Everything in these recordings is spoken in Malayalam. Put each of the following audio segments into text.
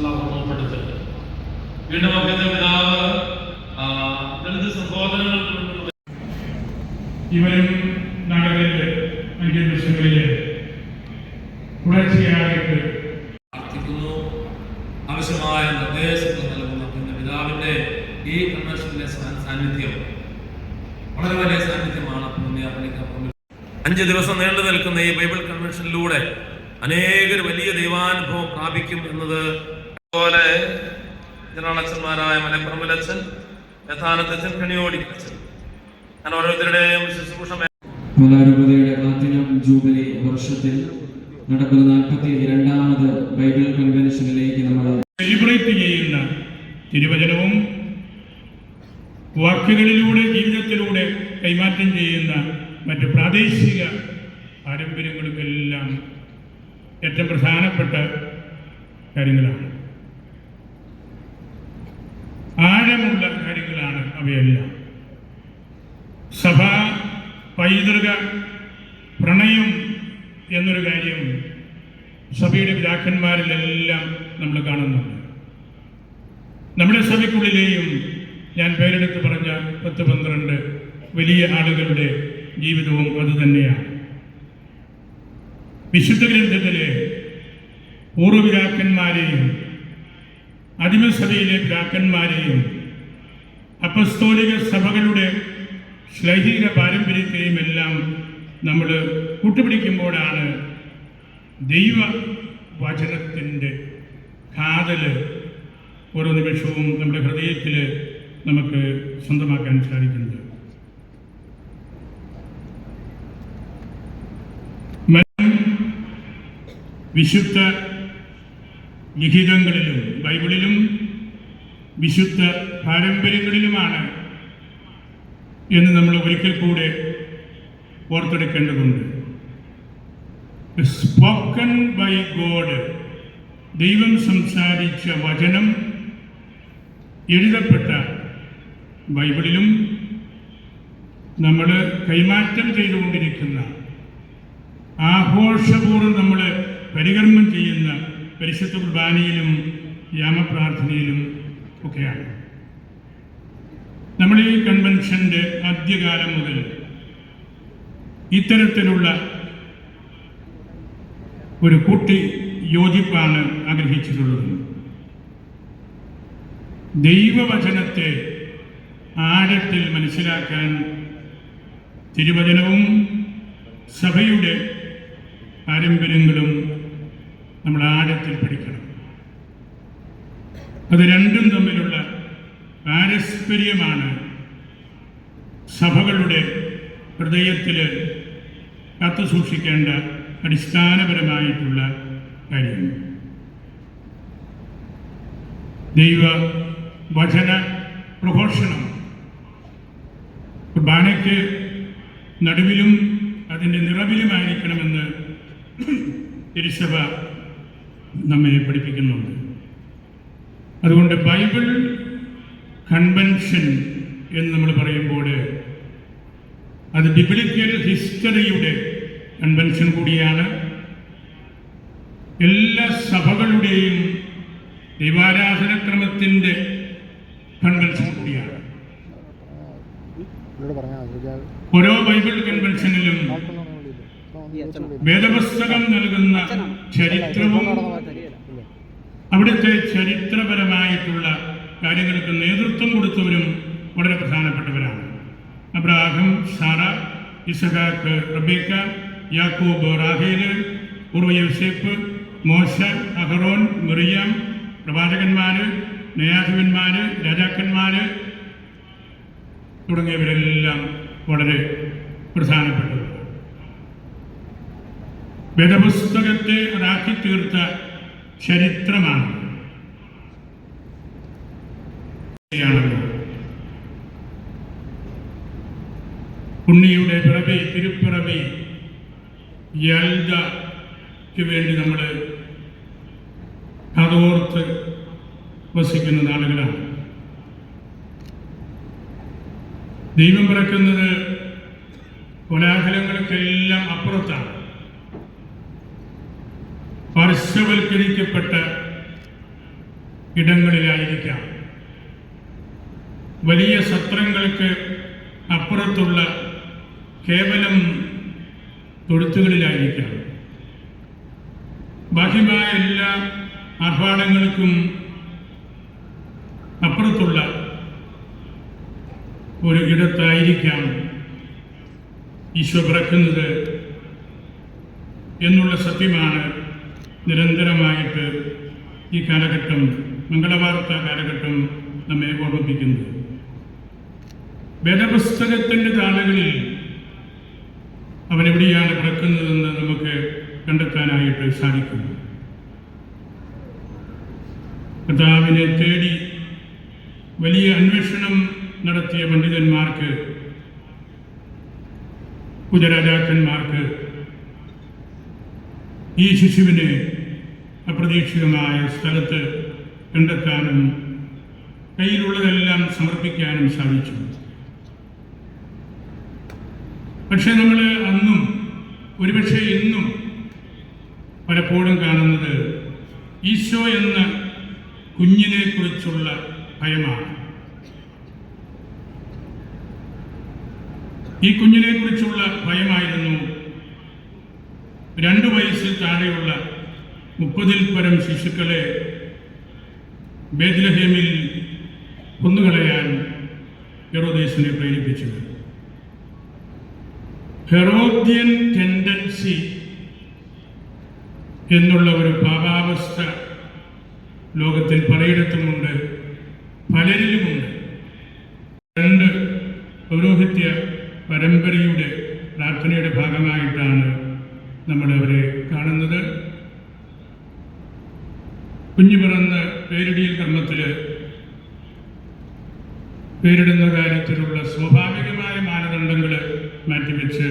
കുറിച്ചുള്ള ഇവരും നഗരത്തിലെ അഞ്ച് ദിവസങ്ങളിലെ തുടർച്ചയായിട്ട് പ്രാർത്ഥിക്കുന്നു. ആവശ്യമായ നിർദ്ദേശങ്ങൾ നൽകുന്ന പിതാവിന്റെ ഈ കൺവെൻഷനിലെ സാന്നിധ്യം വളരെ വലിയ സാന്നിധ്യമാണ് പുണ്യാപണിക്ക് അഞ്ച് ദിവസം നീണ്ടു നിൽക്കുന്ന ഈ ബൈബിൾ കൺവെൻഷനിലൂടെ അനേകർ വലിയ ദൈവാനുഭവം പ്രാപിക്കും എന്നത് പോലെ ജനറലച്ചന്മാരായ യഥാനത്ത് അച്ഛൻ കണിയോടി അച്ഛൻ. ഞാൻ ഓരോരുത്തരുടെയും ശുശ്രൂഷ മലാരൂപതയുടെ പ്ലാറ്റിനം ജൂബിലി വർഷത്തിൽ നടക്കുന്ന നാൽപ്പത്തി രണ്ടാമത് ബൈബിൾ കൺവെൻഷനിലേക്ക് നമ്മൾ സെലിബ്രേറ്റ് ചെയ്യുന്ന തിരുവചനവും വാക്കുകളിലൂടെ ജീവിതത്തിലൂടെ കൈമാറ്റം ചെയ്യുന്ന മറ്റ് പ്രാദേശിക പാരമ്പര്യങ്ങളും എല്ലാം ഏറ്റവും പ്രധാനപ്പെട്ട കാര്യങ്ങളാണ്. ആഴമുള്ള കാര്യങ്ങളാണ് അവയെല്ലാം. സഭ പൈതൃക പ്രണയം എന്നൊരു കാര്യം സഭയുടെ പിതാക്കന്മാരിലെല്ലാം നമ്മൾ കാണുന്നുണ്ട്. നമ്മുടെ സഭയ്ക്കുള്ളിലെയും ഞാൻ പേരെടുത്ത് പറഞ്ഞ പത്ത് പന്ത്രണ്ട് വലിയ ആളുകളുടെ ജീവിതവും അതുതന്നെയാണ് വിശുദ്ധ ഗ്രന്ഥത്തിലെ പൂർവപിതാക്കന്മാരെയും അടിമസഭയിലെ പിതാക്കന്മാരെയും അപ്പസ്തോലിക സഭകളുടെ ശ്ലൈഹിക പാരമ്പര്യത്തെയും എല്ലാം നമ്മൾ കൂട്ടുപിടിക്കുമ്പോഴാണ് ദൈവ വചനത്തിന്റെ കാതൽ ഓരോ നിമിഷവും നമ്മുടെ ഹൃദയത്തിൽ നമുക്ക് സ്വന്തമാക്കാൻ സാധിക്കുന്നത്. വിശുദ്ധ ലിഖിതങ്ങളിലും ബൈബിളിലും വിശുദ്ധ പാരമ്പര്യങ്ങളിലുമാണ് എന്ന് നമ്മൾ ഒരിക്കൽ കൂടെ ഓർത്തെടുക്കേണ്ടതുണ്ട്. സ്പോക്കൺ ബൈ ഗോഡ് ദൈവം സംസാരിച്ച വചനം എഴുതപ്പെട്ട ബൈബിളിലും നമ്മൾ കൈമാറ്റം ചെയ്തുകൊണ്ടിരിക്കുന്ന ആഘോഷപൂർവം നമ്മൾ പരികർമ്മം ചെയ്യുന്ന പരിശുദ്ധ കുർബാനയിലും യാമപ്രാർത്ഥനയിലും ഒക്കെയാണ്. നമ്മൾ ഈ കൺവെൻഷന്റെ ആദ്യകാലം മുതൽ ഇത്തരത്തിലുള്ള ഒരു കൂട്ടി യോജിപ്പാണ് ആഗ്രഹിച്ചിട്ടുള്ളത്. ദൈവവചനത്തെ ആഴത്തിൽ മനസ്സിലാക്കാൻ തിരുവചനവും സഭയുടെ പാരമ്പര്യങ്ങളും നമ്മൾ ആഴത്തിൽ പഠിക്കണം. അത് രണ്ടും തമ്മിലുള്ള പാരസ്പര്യമാണ് സഭകളുടെ ഹൃദയത്തിൽ കാത്തു സൂക്ഷിക്കേണ്ട അടിസ്ഥാനപരമായിട്ടുള്ള കാര്യം. ദൈവ വചന പ്രഘോഷണം. കുർബാനയ്ക്ക് നടുവിലും അതിന്റെ നിറവിലുമായിരിക്കണമെന്ന് തിരുസഭ നമ്മെ പഠിപ്പിക്കുന്നുണ്ട്. അതുകൊണ്ട് ബൈബിൾ കൺവെൻഷൻ എന്ന് നമ്മൾ പറയുമ്പോൾ അത് ബിബ്ലിക്കൽ ഹിസ്റ്ററിയുടെ കൺവെൻഷൻ കൂടിയാണ് എല്ലാ സഭകളുടെയും ദൈവാരാധനക്രമത്തിന്റെ കൺവെൻഷൻ കൂടിയാണ്. ഓരോ ബൈബിൾ കൺവെൻഷനിലും. വേദപുസ്തകം നൽകുന്ന ചരിത്രവും. അവിടുത്തെ ചരിത്രപരമായിട്ടുള്ള കാര്യങ്ങൾക്ക് നേതൃത്വം കൊടുത്തവരും വളരെ പ്രധാനപ്പെട്ടവരാണ്. Abraham Sarah Isaac Rebekah Jacob റാഹേൽ പൂർവ യൂസേഫ് മോശ അഹറോൻ മിറിയാം പ്രവാചകന്മാര് നയാധിപന്മാര് രാജാക്കന്മാര് തുടങ്ങിയവരെല്ലാം വളരെ പ്രധാനപ്പെട്ടത് വേദപുസ്തകത്തെ അതാക്കി തീർത്ത ചരിത്രമാണ്. ഉണ്ണിയുടെ പിറവി തിരുപ്പിറവി യൽദയ്ക്ക് വേണ്ടി നമ്മൾ അതോർത്ത് വസിക്കുന്ന നാളുകളാണ്. ദൈവം പിറക്കുന്നത് കോലാഹലങ്ങൾക്കെല്ലാം അപ്പുറത്താണ്. പാർശ്വവൽക്കരിക്കപ്പെട്ട ഇടങ്ങളിലായിരിക്കാം. വലിയ സത്രങ്ങൾക്ക് അപ്പുറത്തുള്ള കേവലം തൊഴുത്തുകളിലായിരിക്കാം. ബാഹ്യമായ എല്ലാ ആഹ്വാനങ്ങൾക്കും അപ്പുറത്തുള്ള ഒരു ഇടത്തായിരിക്കാം ഈശോ പിറക്കുന്നത് എന്നുള്ള സത്യമാണ് നിരന്തരമായിട്ട് ഈ കാലഘട്ടം മംഗളവാർത്ത കാലഘട്ടം നമ്മെ ഓർമ്മിപ്പിക്കുന്നത് വേദപുസ്തകത്തിന്റെ താളുകളിൽ അവനെവിടെയാണ് പിറക്കുന്നതെന്ന് നമുക്ക് കണ്ടെത്താനായിട്ട് സാധിക്കുന്നു. കർത്താവിനെ തേടി വലിയ അന്വേഷണം നടത്തിയ പണ്ഡിതന്മാർക്ക് കുജരാജാക്കന്മാർക്ക് ഈ ശിശുവിനെ അപ്രതീക്ഷിതമായ സ്ഥലത്ത് കണ്ടെത്താനും കയ്യിലുള്ളതെല്ലാം സമർപ്പിക്കാനും സാധിച്ചു. പക്ഷെ നമ്മൾ അന്നും ഒരുപക്ഷെ ഇന്നും പലപ്പോഴും കാണുന്നത് ഈശോ എന്ന കുഞ്ഞിനെ കുറിച്ചുള്ള ഭയമാണ്. ഈ കുഞ്ഞിനെ കുറിച്ചുള്ള ഭയമായിരുന്നു രണ്ടു വയസ്സിൽ താഴെയുള്ള മുപ്പതിൽ പരം ശിശുക്കളെ ബേദ്ലഹേമിൽ കൊന്നുകളയാൻ ഹെറോദേസിനെ പ്രേരിപ്പിച്ചത്. ഹെറോദ്യൻ ടെൻഡൻസി എന്നുള്ള ഒരു പാപാവസ്ഥ ലോകത്തിൽ പലയിടത്തുമുണ്ട് പലരിലുമുണ്ട്. രണ്ട് പൗരോഹിത്യ പരമ്പരയുടെ പ്രാർത്ഥനയുടെ ഭാഗമായിട്ടാണ് നമ്മൾ അവരെ കാണുന്നത്. കുഞ്ഞു പിറന്ന് പേരിടിയിൽ കർമ്മത്തിൽ പേരിടുന്ന കാര്യത്തിലുള്ള സ്വാഭാവികമായ മാനദണ്ഡങ്ങൾ മാറ്റിവെച്ച്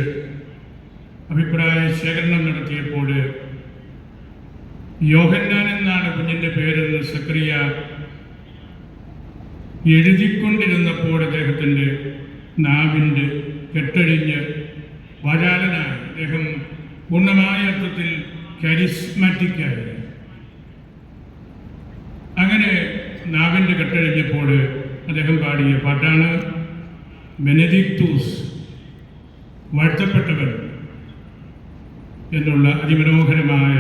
അഭിപ്രായ ശേഖരണം നടത്തിയപ്പോൾ യോഹന്നാൻ എന്നാണ് കുഞ്ഞിന്റെ പേരെന്ന് സക്രിയ എഴുതിക്കൊണ്ടിരുന്നപ്പോൾ അദ്ദേഹത്തിന്റെ നാവിന്റെ കെട്ടഴിഞ്ഞ് വരാലനായി. അദ്ദേഹം പൂർണമായ അർത്ഥത്തിൽ കരിസ്മാറ്റിക്കായി അങ്ങനെ നാഗന്റെ കെട്ടഴിഞ്ഞപ്പോൾ അദ്ദേഹം പാടിയ പാട്ടാണ് ബെനദിക്തൂസ് വാഴ്ത്തപ്പെട്ടവൻ എന്നുള്ള അതിമനോഹരമായ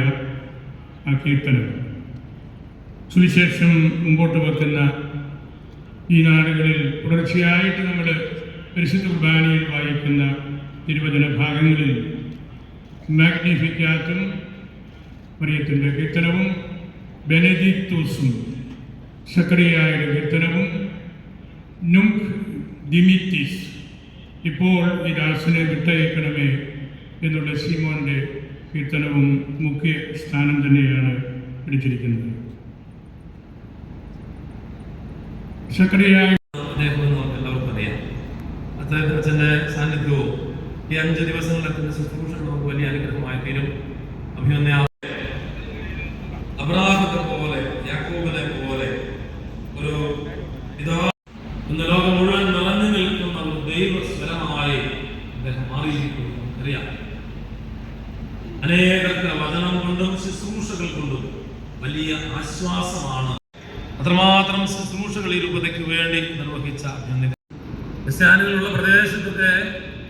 ആ കീർത്തനം. സുവിശേഷം മുമ്പോട്ട് വെക്കുന്ന ഈ നാടുകളിൽ തുടർച്ചയായിട്ട് നമ്മൾ പരിശുദ്ധ കുർബാനയിൽ വായിക്കുന്ന തിരുവചന ഭാഗങ്ങളിൽ മാഗ്നിഫിക്കാത്തും മറിയത്തിന്റെ കീർത്തനവും ബെനദിക്തൂസും സക്രിയായുടെ വിത്തനവും നുങ്ക് ദിമിത്തിസ് ഇപ്പോൾ ഈ ദാസിനെ വിട്ടയക്കണമേ എന്നുള്ള സീമോന്റെ കീർത്തനവും മുഖ്യ സ്ഥാനം തന്നെയാണ് പിടിച്ചിരിക്കുന്നത്. അദ്ദേഹത്തിന്റെ എല്ലാവർക്കും അറിയാം. സാന്നിധ്യവും ഈ അഞ്ച് ദിവസങ്ങളിൽ അച്ഛന്റെ ശുശ്രൂഷകൾ നമുക്ക് വലിയ അനുഗ്രഹമായി തീരും. അഭിമന്യ അദ്ദേഹം മാറിയിരിക്കുന്നു. നമുക്കറിയാം. അനേകർക്ക് വചനം കൊണ്ടും ശുശ്രൂഷകൾ കൊണ്ടും വലിയ ആശ്വാസമാണ്. അത്രമാത്രം ശുശ്രൂഷകൾ ഈ രൂപതയ്ക്ക് വേണ്ടി നിർവഹിച്ച ക്രിസ്ത്യാനികളുള്ള പ്രദേശത്തൊക്കെ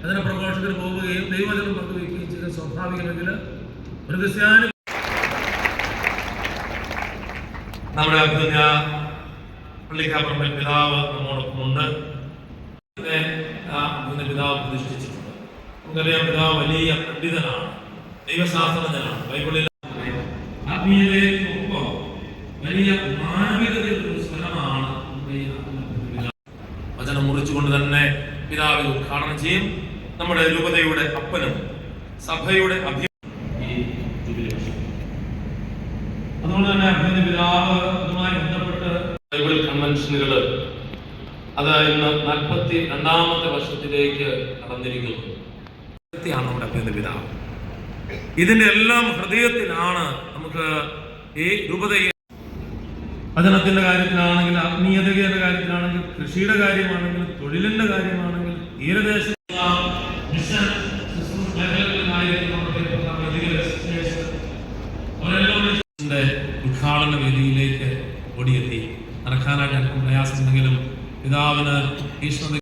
അതിനെ പ്രഭാഷകർ പോവുകയും ദൈവചനം പങ്കുവയ്ക്കുകയും ചെയ്ത സ്വാഭാവികമെങ്കിൽ ഒരു ക്രിസ്ത്യാനി നമ്മുടെ അഭിനന്ദ പള്ളിക്കാപ്പറമ്പിൽ പിതാവ് നമ്മോടൊപ്പമുണ്ട്. പിതാവ് പ്രതിഷ്ഠിച്ചിട്ടുണ്ട്. നമുക്കറിയാം പിതാവ് വലിയ പണ്ഡിതനാണ് ദൈവശാസ്ത്രജ്ഞനാണ് ബൈബിളിൽ ആത്മീയതയ്ക്കൊപ്പം വലിയ മാനവികതയുടെ ഒരു സ്ഥലമാണ് വചനം മുറിച്ചുകൊണ്ട് തന്നെ പിതാവ് ഉദ്ഘാടനം ചെയ്യും. നമ്മുടെ രൂപതയുടെ അപ്പനും സഭയുടെ അഭി ഈ ജൂബിലി വർഷം. അതുകൊണ്ട് തന്നെ അഭിനന്ദ പിതാവ് അതുമായി ബന്ധപ്പെട്ട് ബൈബിൾ കൺവെൻഷനുകൾ അത് ഇന്ന് നാൽപ്പത്തി രണ്ടാമത്തെ വർഷത്തിലേക്ക് കടന്നിരിക്കുന്നു ാണ് നമ്മുടെ അഭിനന്ദ പിതാവ്. ഇതിന്റെ എല്ലാം ഹൃദയത്തിലാണ് നമുക്ക് ഈ രൂപതയെ വചനത്തിന്റെ കാര്യത്തിലാണെങ്കിൽ ആത്മീയതയുടെ കാര്യത്തിലാണെങ്കിൽ കൃഷിയുടെ കാര്യമാണെങ്കിൽ തൊഴിലിന്റെ കാര്യമാണെങ്കിൽ തീരദേശ ഉദ്ഘാടന വേദിയിലേക്ക് ഓടിയെത്തി. നടക്കാനായിട്ട് അല്പം പ്രയാസമുണ്ടെങ്കിലും പിതാവിന് ഈശ്വര